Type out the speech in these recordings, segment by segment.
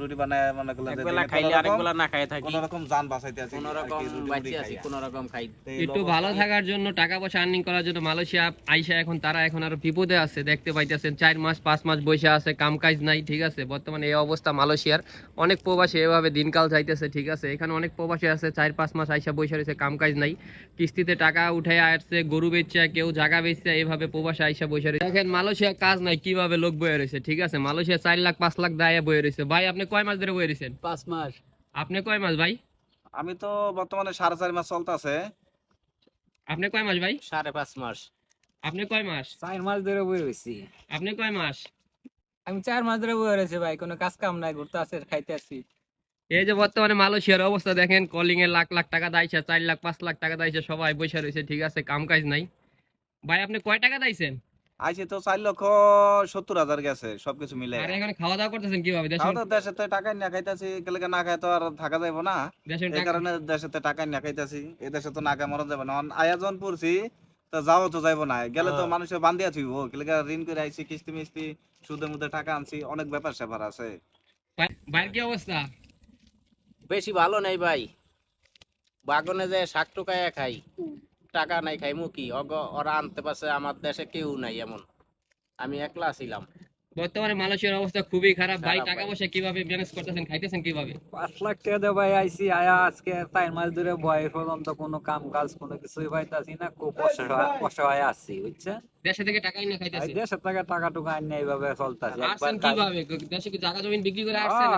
রুটি বানায় মনে করলেন একবেলা খাইলে আরেকবেলা না খাই থাকি। কোনোরকম জান বাঁচাইতে আছি কোন রকম আছি কোন রকম খাই। একটু ভালো থাকার জন্য টাকা পয়সা আর্নিং করার জন্য মালয়েশিয়া আইসা এখন তারা এখন আরও বিপদে আছে দেখতে পাইতেছেন চার মাস পাঁচ মাস বসে আছে কাম কাজ নাই ঠিক আছে? বর্তমানে এই অবস্থা মালয়েশিয়ার। অনেক প্রবাসী এভাবে দিনকাল যাইতেছে ঠিক আছে? এখানে অনেক প্রবাসী আছে চার পাঁচ মাস আইসা বসে রয়েছে কাম কাজ নাই। কিস্তিতে টাকা উঠে আসছে গরু বেচছে কেউ জায়গা বেচছে এভাবে প্রবাসী আইসা বসে রয়েছে। দেখেন মালয়েশিয়া কাজ নাই কীভাবে লোক বয়ে রয়েছে ঠিক আছে? মালয়েশিয়া চার লাখ পাঁচ লাখ দায়ে বয়ে রয়েছে। ভাই আপনি কয় মাস ধরে বয়ে রয়েছেন? পাঁচ মাস। আপনি কয় মাস ভাই? আমি তো বর্তমানে সাড়ে চার মাস চলতেছে আপনি কয় মাস ভাই? সাড়ে পাঁচ মাস। আপনি কয় মাস? চার মাস ধরে বই রয়েছি। আপনি কয় মাস? আমি চার মাস ধরে বই রয়েছি ভাই কোনো কাজ কাম নাই ঘুরতে আসে খাইতে আসি। এই যে বর্তমানে মালয়েশিয়ার অবস্থা দেখেন কলিং এ লাখ লাখ টাকা দাইছে চার লাখ পাঁচ লাখ টাকা দাইছে সবাই বসে রয়েছে ঠিক আছে কাম কাজ নাই। ভাই আপনি কয় টাকা দাইছেন? আইসি তো চার লক্ষ সত্তর হাজার গেছে সবকিছু মিলে। আর এখানে খাওয়া দাওয়া করতেছেন কীভাবে? তো দেশে তো টাকা না খাইতেছি কেলে না খাই তো আর থাকা যাইব না। এই কারণে দেশে তো টাকা না খাইতেছি এই দেশে তো না খাই মরণ যাবে না। আয়োজন পড়ছি তো যাও তো যাইব না। গেলে তো হ্যাঁ। মানুষের বান্ধিয়া থইব কেলে ঋণ করে আইছি কিস্তি মিস্তি সুদে মুদে টাকা আনছি অনেক ব্যাপার স্যাপার আছে। ভাইয়ের কি অবস্থা? বেশি ভালো নেই ভাই। বাগনে যে শাক টুকাইয়া খাই। টাকা নাই খাই মুখি অগ ওরা আনতে পারছে আমার দেশে কেউ নাই এমন। আমি একলা ছিলাম। বর্তমানে মালয়েশিয়ার অবস্থা খুবই খারাপ। ভাই টাকা। পয়সা কীভাবে ম্যানেজ করতেছেন খাইতেছেন কীভাবে? পাঁচ লাখ টাকা দিয়ে ভাই আইসি আয়া আজকে চার মাস ধরে বয় পর্যন্ত কোনো কাম কাজ কোনো কিছুই পাইতাছি না খুব অসহায় অসহায় আছি বুঝছে দেশে থেকে টাকা না এই খাইতেছে। দেশের টাকা টাকা টুকা আনি এইভাবে চলতেছে। আসছেন কীভাবে? দেশে কি জায়গা জমি বিক্রি করে আসছেন?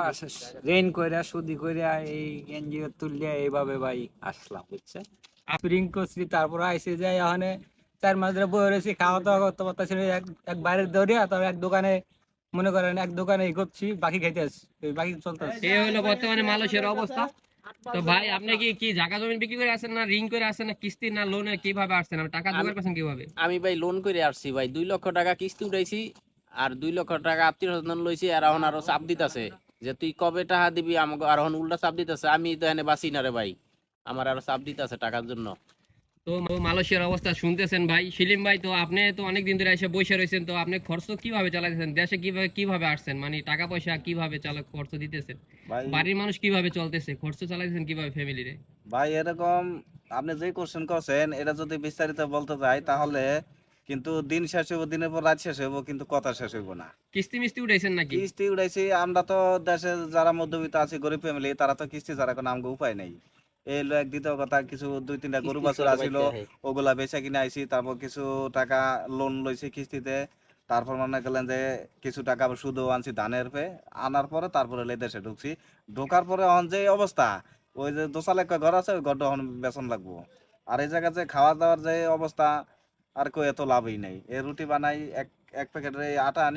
ঋণ কইরা সুদি কইরা এই এনজিও তুলিয়া এইভাবে ভাই আসলাম বুঝছে স্প্রিং করছি তারপর আইসি যাই এখানে চার মাস ধরে বই রয়েছি খাওয়া দাওয়া করতে পারতেছি এক এক বাইরে দৌড়িয়া তবে এক দোকানে মনে করেন এক দোকানে ই করছি বাকি খাইতে আসছি বাকি চলতেছে। এই হলো বর্তমানে মালয়েশিয়ার অবস্থা। তো ভাই আপনি কি কি জায়গা জমি বিক্রি করে আসেন না ঋণ করে আসেন না কিস্তি না লোনে কীভাবে আসছেন? আপনি টাকা জোগাড় করছেন কীভাবে? আমি ভাই লোন করে আসছি ভাই দুই লক্ষ টাকা কিস্তি উঠাইছি আর দুই লক্ষ টাকা আত্মীয় স্বজন লইছি আর এখন আরও চাপ দিতেছে যে তুই কবে টাকা দিবি আমাকে আর এখন উল্টা চাপ দিতেছে আমি তো এনে বাঁচি না রে ভাই। আমার আরও চাপ দিতেছে টাকার জন্য। তো মালয়েশিয়ার অবস্থা শুনতেছেন ভাই। সেলিম ভাই তো আপনি তো অনেক দিন ধরে এসে বসে রয়েছেন তো আপনি খরচ কীভাবে চালাতেছেন দেশে কীভাবে কীভাবে আসছেন? মানে টাকা পয়সা কীভাবে চালা খরচ দিতেছেন? বাড়ির মানুষ কীভাবে চলতেছে? খরচ চালাতেছেন কীভাবে ফ্যামিলিরে? ভাই এরকম আপনি যে কোশ্চেন করছেন এটা যদি বিস্তারিত বলতে যাই তাহলে কিন্তু দিন শেষ হইব দিনের পর রাত শেষ হইব কিন্তু কথা শেষ হইব না। কিস্তি মিস্তি উঠাইছেন নাকি? কিস্তি উড়াইছি আমরা তো দেশে যারা মধ্যবিত্ত আছি গরিব ফ্যামিলি তারা তো কিস্তি ছাড়া কোনো আমগো উপায় নেই। এক দ্বিতীয় কথা কিছু দুই তিনটা গরু বাছুর আছিল ওগুলা বেচা কিনে আইছি তারপর কিছু টাকা লোন লইছি কিস্তিতে। তারপর মনে করলেন যে কিছু টাকা সুদও আনছি ধানের পে আনার পরে তারপরে লে দেশে ঢুকছি ঢোকার পরে এখন যে অবস্থা ওই যে দোসালে একটা ঘর আছে ওই ঘরটা এখন বেতন লাগবো। আর এই জায়গায় যে খাওয়া দাওয়ার যে অবস্থা আর কই এত লাভই নেই। এই রুটি বানাই এক এক প্যাকেটের আটা আনি